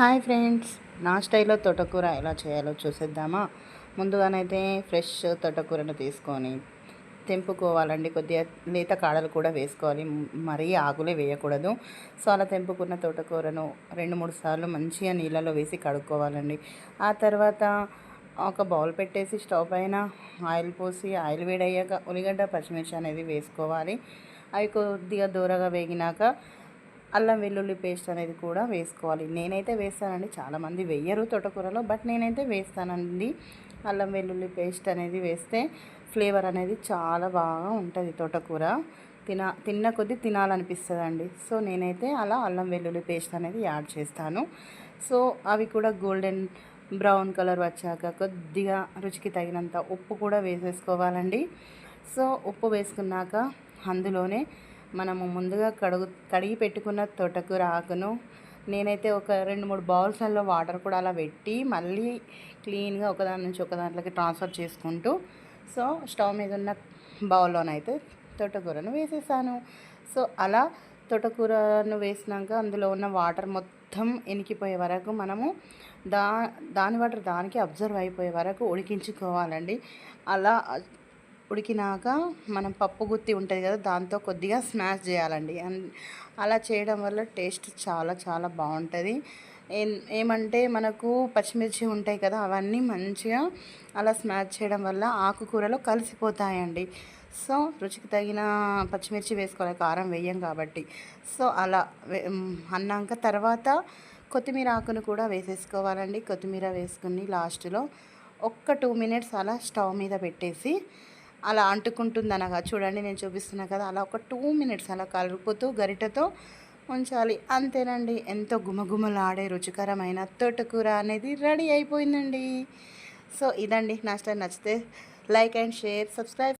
Hi friends. నా స్టైల్లో తోటకూర ఎలా చేయాలో చూసేద్దామా? ముందుగానైతే ఫ్రెష్ తోటకూరను తీసుకొని తెంపుకోవాలండి. కొద్దిగా లేత కాడలు కూడా వేసుకోవాలి. మరీ ఆకులే వేయకూడదు. సో అలా తెంపుకున్న తోటకూరను రెండు మూడు సార్లు మంచిగా నీళ్ళలో వేసి కడుక్కోవాలండి. ఆ తర్వాత ఒక బౌల్ పెట్టేసి స్టవ్ పైన ఆయిల్ పోసి ఆయిల్ వేడయ్యాక ఉల్లిగడ్డ పచ్చిమిర్చి అనేది వేసుకోవాలి. అవి కొద్దిగా దూరగా వేగినాక అల్లం వెల్లుల్లి పేస్ట్ అనేది కూడా వేసుకోవాలి. నేనైతే వేస్తానండి. చాలామంది వెయ్యరు తోటకూరలో బట్ నేనైతే వేస్తానండి. అల్లం వెల్లుల్లి పేస్ట్ అనేది వేస్తే ఫ్లేవర్ అనేది చాలా బాగా ఉంటుంది తోటకూర. తిన తిన్న కొద్దీ తినాలనిపిస్తుంది అండి సో నేనైతే అలా అల్లం వెల్లుల్లి పేస్ట్ అనేది యాడ్ చేస్తాను. సో అవి కూడా గోల్డెన్ బ్రౌన్ కలర్ వచ్చాక కొద్దిగా రుచికి తగినంత ఉప్పు కూడా వేసేసుకోవాలండి. సో ఉప్పు వేసుకున్నాక అందులోనే మనము ముందుగా కడుగు కడిగి పెట్టుకున్న తోటకూర ఆకును నేనైతే ఒక రెండు మూడు బౌల్స్లలో వాటర్ కూడా అలా పెట్టి మళ్ళీ క్లీన్గా ఒకదాని నుంచి ఒక దాంట్లోకి ట్రాన్స్ఫర్ చేసుకుంటూ సో స్టవ్ మీద ఉన్న బౌల్లోనైతే తోటకూరను వేసేసాను. సో అలా తోటకూరను వేసినాక అందులో ఉన్న వాటర్ మొత్తం ఎనికిపోయే వరకు మనము దా దాని వాటర్ దానికి అబ్జర్వ్ అయిపోయే వరకు ఉడికించుకోవాలండి. అలా ఉడికినాక మనం పప్పు గుత్తి ఉంటుంది కదా దాంతో కొద్దిగా స్మాష్ చేయాలండి. అలా చేయడం వల్ల టేస్ట్ చాలా చాలా బాగుంటుంది. ఏమంటే మనకు పచ్చిమిర్చి ఉంటాయి కదా అవన్నీ మంచిగా అలా స్మాష్ చేయడం వల్ల ఆకుకూరలో కలిసిపోతాయండి. సో రుచికి తగిన పచ్చిమిర్చి వేసుకోవాలి కారం వేయం కాబట్టి. సో అలా అన్నాక తర్వాత కొత్తిమీర ఆకును కూడా వేసేసుకోవాలండి. కొత్తిమీర వేసుకుని లాస్ట్లో ఒక్క టూ మినిట్స్ అలా స్టవ్ మీద పెట్టేసి అలా అంటుకుంటుంది అనగా చూడండి నేను చూపిస్తున్నా కదా! అలా ఒక టూ మినిట్స్ అలా కలుపుతూ గరిటతో ఉంచాలి. అంతేనండి ఎంతో గుమగుమలాడే రుచికరమైన తోటకూర అనేది రెడీ అయిపోయిందండి. సో ఇదండి నా స్టైల్. నచ్చితే లైక్ అండ్ షేర్ సబ్స్క్రైబ్